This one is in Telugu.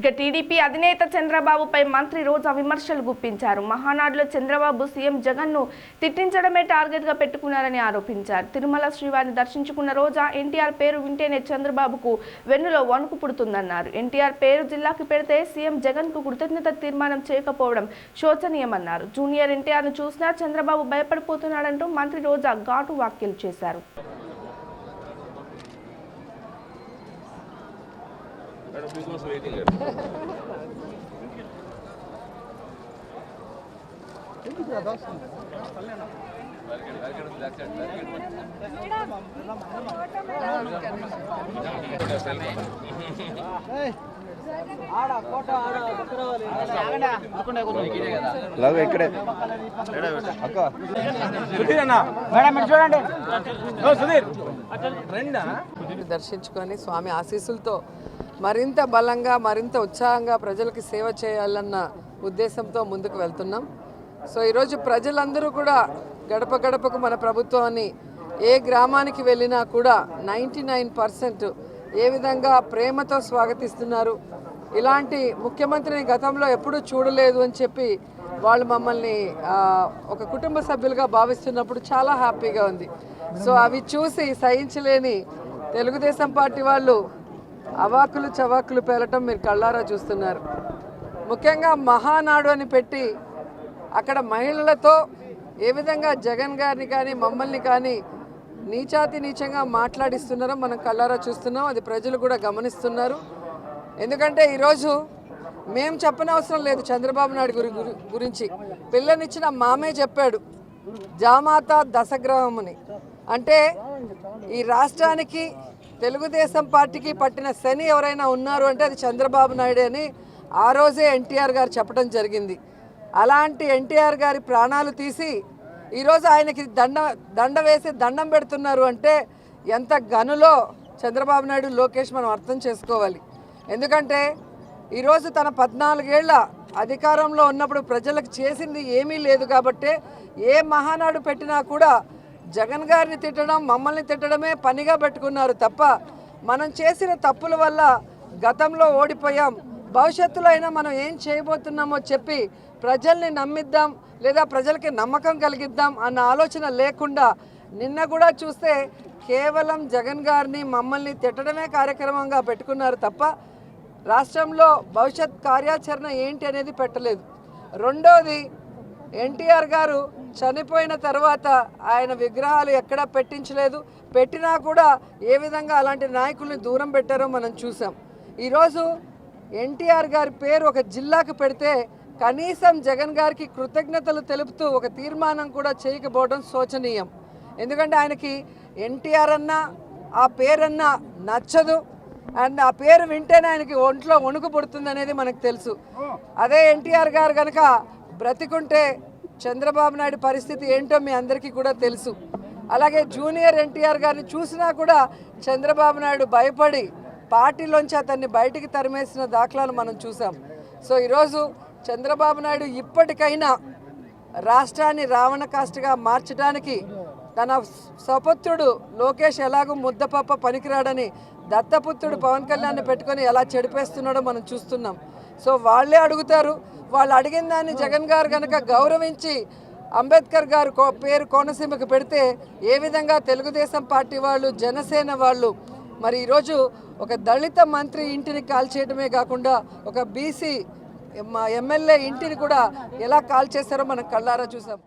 ఇక టీడీపీ అధినేత చంద్రబాబుపై మంత్రి రోజా విమర్శలు గుప్పించారు. మహానాడులో చంద్రబాబు సీఎం జగన్ను తిట్టించడమే టార్గెట్గా పెట్టుకున్నారని ఆరోపించారు. తిరుమల శ్రీవారిని దర్శించుకున్న రోజా ఎన్టీఆర్ పేరు వింటేనే చంద్రబాబుకు వెన్నులో వణుకు పుడుతుందన్నారు. ఎన్టీఆర్ పేరు జిల్లాకి పెడితే సీఎం జగన్కు కృతజ్ఞత తీర్మానం చేయకపోవడం శోచనీయమన్నారు. జూనియర్ ఎన్టీఆర్ను చూసినా చంద్రబాబు భయపడిపోతున్నాడంటూ మంత్రి రోజా ఘాటు వ్యాఖ్యలు చేశారు. లవ్ ఇక్కడే అక్క. సుధీర్ అన్న. మేడం చూడండి. ఓ సుధీర్. రండా దర్శించుకొని స్వామి ఆశీస్సులతో మరింత బలంగా మరింత ఉత్సాహంగా ప్రజలకు సేవ చేయాలన్న ఉద్దేశంతో ముందుకు వెళ్తున్నాం. సో ఈరోజు ప్రజలందరూ కూడా గడప గడపకు మన ప్రభుత్వాన్ని ఏ గ్రామానికి వెళ్ళినా కూడా నైంటీ నైన్ పర్సెంట్ ఏ విధంగా ప్రేమతో స్వాగతిస్తున్నారు. ఇలాంటి ముఖ్యమంత్రిని గతంలో ఎప్పుడూ చూడలేదు అని చెప్పి వాళ్ళు మమ్మల్ని ఒక కుటుంబ సభ్యులుగా భావిస్తున్నప్పుడు చాలా హ్యాపీగా ఉంది. సో అవి చూసి సహించలేని తెలుగుదేశం పార్టీ వాళ్ళు అవాకులు చవాకులు పేలటం మీరు కళ్ళారా చూస్తున్నారు. ముఖ్యంగా మహానాడు అని పెట్టి అక్కడ మహిళలతో ఏ విధంగా జగన్ గారిని కానీ మమ్మల్ని కానీ నీచాతి నీచంగా మాట్లాడిస్తున్నారో మనం కళ్ళారా చూస్తున్నాం. అది ప్రజలు కూడా గమనిస్తున్నారు. ఎందుకంటే ఈరోజు మేము చెప్పనవసరం లేదు చంద్రబాబు నాయుడు గురి గురించి. పిల్లనిచ్చిన మామే చెప్పాడు. జామాత దశగ్రహముని. అంటే ఈ రాష్ట్రానికి తెలుగుదేశం పార్టీకి పట్టిన శని ఎవరైనా ఉన్నారు అంటే అది చంద్రబాబు నాయుడు అని ఆ రోజే ఎన్టీఆర్ గారు చెప్పడం జరిగింది. అలాంటి ఎన్టీఆర్ గారి ప్రాణాలు తీసి ఈరోజు ఆయనకి దండ దండ వేసి దండం పెడుతున్నారు అంటే ఎంత గనులో చంద్రబాబు నాయుడు లోకేష్ మనం అర్థం చేసుకోవాలి. ఎందుకంటే ఈరోజు తన పద్నాలుగేళ్ళ అధికారంలో ఉన్నప్పుడు ప్రజలకు చేసింది ఏమీ లేదు కాబట్టే ఏ మహానాడు పెట్టినా కూడా జగన్ గారిని తిట్టడం మమ్మల్ని తిట్టడమే పనిగా పెట్టుకున్నారు తప్ప మనం చేసిన తప్పుల వల్ల గతంలో ఓడిపోయాం. భవిష్యత్తులో అయినా మనం ఏం చేయబోతున్నామో చెప్పి ప్రజల్ని నమ్మిద్దాం లేదా ప్రజలకి నమ్మకం కలిగిద్దాం అన్న ఆలోచన లేకుండా నిన్న కూడా చూస్తే కేవలం జగన్ గారిని మమ్మల్ని తిట్టడమే కార్యక్రమంగా పెట్టుకున్నారు తప్ప రాష్ట్రంలో భవిష్యత్ కార్యాచరణ ఏంటి అనేది పెట్టలేదు. రెండోది ఎన్టీఆర్ గారు చనిపోయిన తర్వాత ఆయన విగ్రహాలు ఎక్కడా పెట్టించలేదు. పెట్టినా కూడా ఏ విధంగా అలాంటి నాయకుల్ని దూరం పెట్టారో మనం చూసాం. ఈరోజు ఎన్టీఆర్ గారి పేరు ఒక జిల్లాకు పెడితే కనీసం జగన్ గారికి కృతజ్ఞతలు తెలుపుతూ ఒక తీర్మానం కూడా చేయకపోవడం శోచనీయం. ఎందుకంటే ఆయనకి ఎన్టీఆర్ అన్నా ఆ పేరన్నా నచ్చదు. అండ్ ఆ పేరు వింటేనే ఆయనకి ఒంట్లో వణుకు పుడుతుంది అనేది మనకు తెలుసు. అదే ఎన్టీఆర్ గారు కనుక బ్రతికుంటే చంద్రబాబు నాయుడు పరిస్థితి ఏంటో మీ అందరికీ కూడా తెలుసు. అలాగే జూనియర్ ఎన్టీఆర్ గారిని చూసినా కూడా చంద్రబాబు నాయుడు భయపడి పార్టీలోంచి అతన్ని బయటికి తరిమేసిన దాఖలాలు మనం చూసాం సో ఈరోజు చంద్రబాబు నాయుడు ఇప్పటికైనా రాష్ట్రాన్ని రావణ కాస్ట్గా మార్చడానికి తన సపుత్రుడు లోకేష్ ఎలాగో ముద్దపప్ప పనికిరాడని దత్తపుత్రుడు పవన్ కళ్యాణ్ పెట్టుకొని ఎలా చెడిపేస్తున్నాడో మనం చూస్తున్నాం. సో వాళ్ళే అడుగుతారు. వాళ్ళు అడిగిన దాన్ని జగన్ గారు కనుక గౌరవించి అంబేద్కర్ గారు కో- పేరు కోనసీమకు పెడితే ఏ విధంగా తెలుగుదేశం పార్టీ వాళ్ళు జనసేన వాళ్ళు మరి ఈరోజు ఒక దళిత మంత్రి ఇంటిని కాల్చేయడమే కాకుండా ఒక బీసీ ఎమ్మెల్యే ఇంటిని కూడా ఎలా కాల్ చేశారో మనం కళ్ళారా చూసాం.